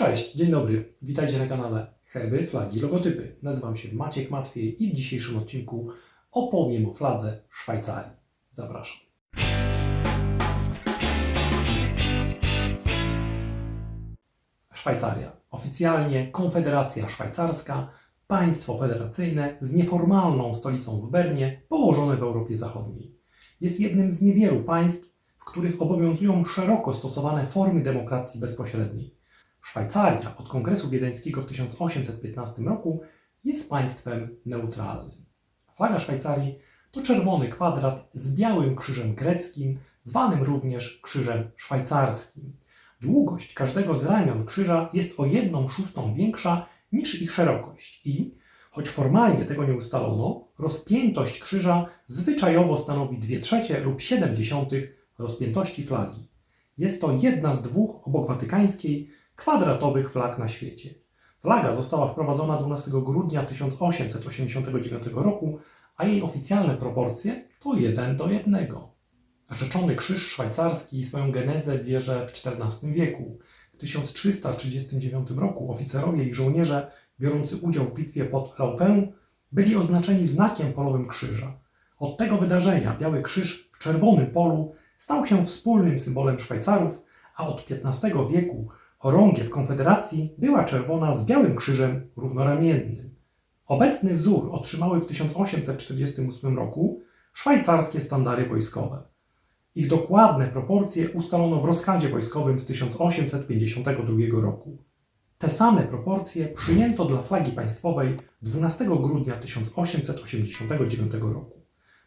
Cześć, dzień dobry. Witajcie na kanale Herby, Flagi, Logotypy. Nazywam się Maciek Matwiej i w dzisiejszym odcinku opowiem o fladze Szwajcarii. Zapraszam. Szwajcaria. Oficjalnie Konfederacja Szwajcarska, państwo federacyjne z nieformalną stolicą w Bernie, położone w Europie Zachodniej. Jest jednym z niewielu państw, w których obowiązują szeroko stosowane formy demokracji bezpośredniej. Szwajcaria od Kongresu Wiedeńskiego w 1815 roku jest państwem neutralnym. Flaga Szwajcarii to czerwony kwadrat z białym krzyżem greckim, zwanym również krzyżem szwajcarskim. Długość każdego z ramion krzyża jest o 1 szóstą większa niż ich szerokość i, choć formalnie tego nie ustalono, rozpiętość krzyża zwyczajowo stanowi 2 trzecie lub 7 dziesiątych rozpiętości flagi. Jest to jedna z dwóch obok watykańskiej kwadratowych flag na świecie. Flaga została wprowadzona 12 grudnia 1889 roku, a jej oficjalne proporcje to 1 do 1. Rzeczony krzyż szwajcarski swoją genezę bierze w XIV wieku. W 1339 roku oficerowie i żołnierze biorący udział w bitwie pod Laupę byli oznaczeni znakiem polowym krzyża. Od tego wydarzenia biały krzyż w czerwonym polu stał się wspólnym symbolem Szwajcarów, a od XV wieku chorągiew Konfederacji była czerwona z białym krzyżem równoramiennym. Obecny wzór otrzymały w 1848 roku szwajcarskie standary wojskowe. Ich dokładne proporcje ustalono w rozkazie wojskowym z 1852 roku. Te same proporcje przyjęto dla flagi państwowej 12 grudnia 1889 roku.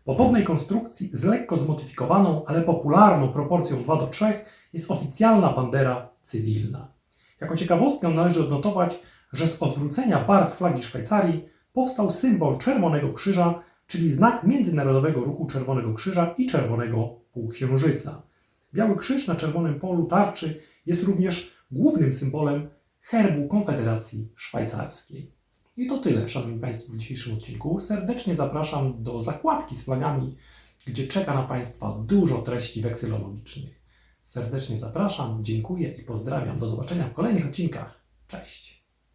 Podobnej konstrukcji z lekko zmodyfikowaną, ale popularną proporcją 2 do 3 jest oficjalna bandera cywilna. Jako ciekawostkę należy odnotować, że z odwrócenia barw flagi Szwajcarii powstał symbol Czerwonego Krzyża, czyli znak międzynarodowego ruchu Czerwonego Krzyża i Czerwonego Półksiężyca. Biały krzyż na czerwonym polu tarczy jest również głównym symbolem herbu Konfederacji Szwajcarskiej. I to tyle, Szanowni Państwo, w dzisiejszym odcinku. Serdecznie zapraszam do zakładki z flagami, gdzie czeka na Państwa dużo treści weksylologicznych. Serdecznie zapraszam, dziękuję i pozdrawiam. Do zobaczenia w kolejnych odcinkach. Cześć!